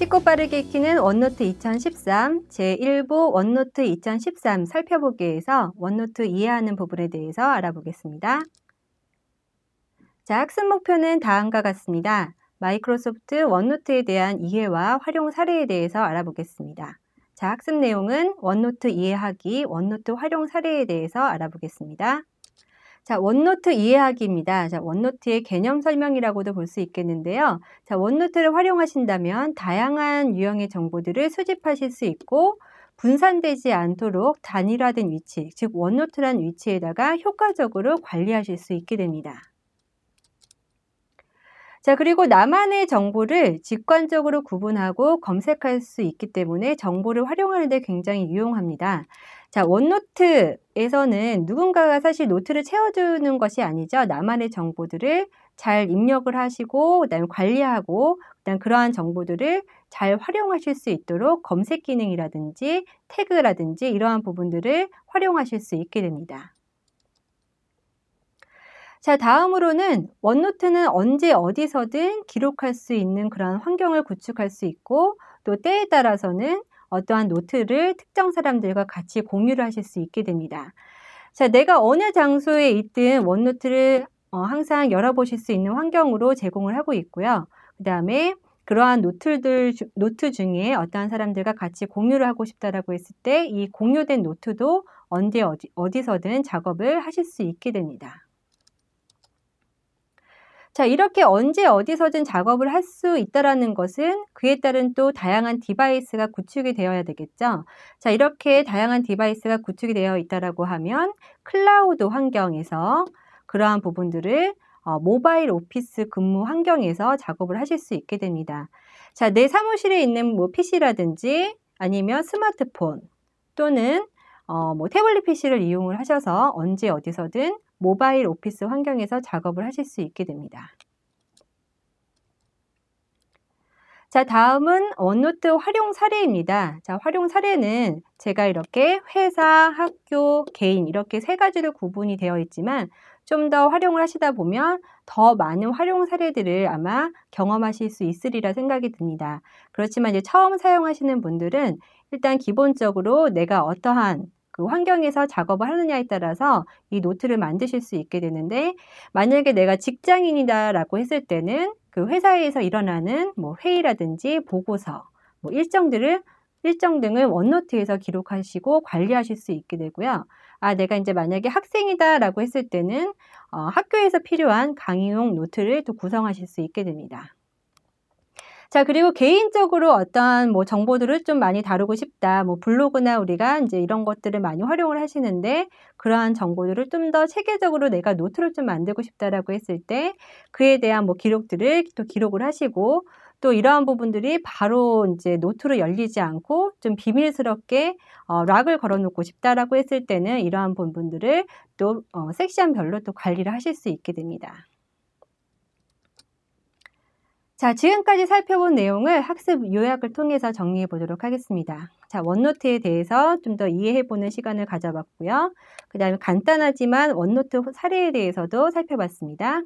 쉽고 빠르게 익히는 원노트 2013 제1부 원노트 2013 살펴보기에서 원노트 이해하는 부분에 대해서 알아보겠습니다. 자, 학습 목표는 다음과 같습니다. 마이크로소프트 원노트에 대한 이해와 활용 사례에 대해서 알아보겠습니다. 자, 학습 내용은 원노트 이해하기, 원노트 활용 사례에 대해서 알아보겠습니다. 자, 원노트 이해하기입니다. 자, 원노트의 개념 설명이라고도 볼 수 있겠는데요. 자, 원노트를 활용하신다면 다양한 유형의 정보들을 수집하실 수 있고 분산되지 않도록 단일화된 위치, 즉 원노트란 위치에다가 효과적으로 관리하실 수 있게 됩니다. 자, 그리고 나만의 정보를 직관적으로 구분하고 검색할 수 있기 때문에 정보를 활용하는 데 굉장히 유용합니다. 자, 원노트에서는 누군가가 사실 노트를 채워주는 것이 아니죠. 나만의 정보들을 잘 입력을 하시고, 그 다음에 관리하고, 그 다음 그러한 정보들을 잘 활용하실 수 있도록 검색 기능이라든지 태그라든지 이러한 부분들을 활용하실 수 있게 됩니다. 자, 다음으로는 원노트는 언제 어디서든 기록할 수 있는 그런 환경을 구축할 수 있고 또 때에 따라서는 어떠한 노트를 특정 사람들과 같이 공유를 하실 수 있게 됩니다. 자, 내가 어느 장소에 있든 원노트를 어, 항상 열어보실 수 있는 환경으로 제공을 하고 있고요. 그 다음에 그러한 노트들, 노트 중에 어떠한 사람들과 같이 공유를 하고 싶다라고 했을 때 이 공유된 노트도 언제 어디, 어디서든 작업을 하실 수 있게 됩니다. 자, 이렇게 언제 어디서든 작업을 할 수 있다라는 것은 그에 따른 또 다양한 디바이스가 구축이 되어야 되겠죠. 자, 이렇게 다양한 디바이스가 구축이 되어 있다라고 하면 클라우드 환경에서 그러한 부분들을 어, 모바일 오피스 근무 환경에서 작업을 하실 수 있게 됩니다. 자, 내 사무실에 있는 뭐 PC라든지 아니면 스마트폰 또는 어, 뭐 태블릿 PC를 이용을 하셔서 언제 어디서든 모바일 오피스 환경에서 작업을 하실 수 있게 됩니다. 자, 다음은 원노트 활용 사례입니다. 자, 활용 사례는 제가 이렇게 회사, 학교, 개인 이렇게 세 가지로 구분이 되어 있지만 좀 더 활용을 하시다 보면 더 많은 활용 사례들을 아마 경험하실 수 있으리라 생각이 듭니다. 그렇지만 이제 처음 사용하시는 분들은 일단 기본적으로 내가 어떠한 그 환경에서 작업을 하느냐에 따라서 이 노트를 만드실 수 있게 되는데 만약에 내가 직장인이다라고 했을 때는 그 회사에서 일어나는 뭐 회의라든지 보고서 뭐 일정들을 일정 등을 원노트에서 기록하시고 관리하실 수 있게 되고요. 아, 내가 이제 만약에 학생이다라고 했을 때는 어, 학교에서 필요한 강의용 노트를 또 구성하실 수 있게 됩니다. 자, 그리고 개인적으로 어떤 뭐 정보들을 좀 많이 다루고 싶다. 뭐 블로그나 우리가 이제 이런 것들을 많이 활용을 하시는데 그러한 정보들을 좀 더 체계적으로 내가 노트를 좀 만들고 싶다라고 했을 때 그에 대한 뭐 기록들을 또 기록을 하시고 또 이러한 부분들이 바로 이제 노트로 열리지 않고 좀 비밀스럽게 어, 락을 걸어 놓고 싶다라고 했을 때는 이러한 부분들을 또 어, 섹션 별로 또 관리를 하실 수 있게 됩니다. 자, 지금까지 살펴본 내용을 학습 요약을 통해서 정리해 보도록 하겠습니다. 자, 원노트에 대해서 좀 더 이해해 보는 시간을 가져봤고요. 그 다음에 간단하지만 원노트 사례에 대해서도 살펴봤습니다.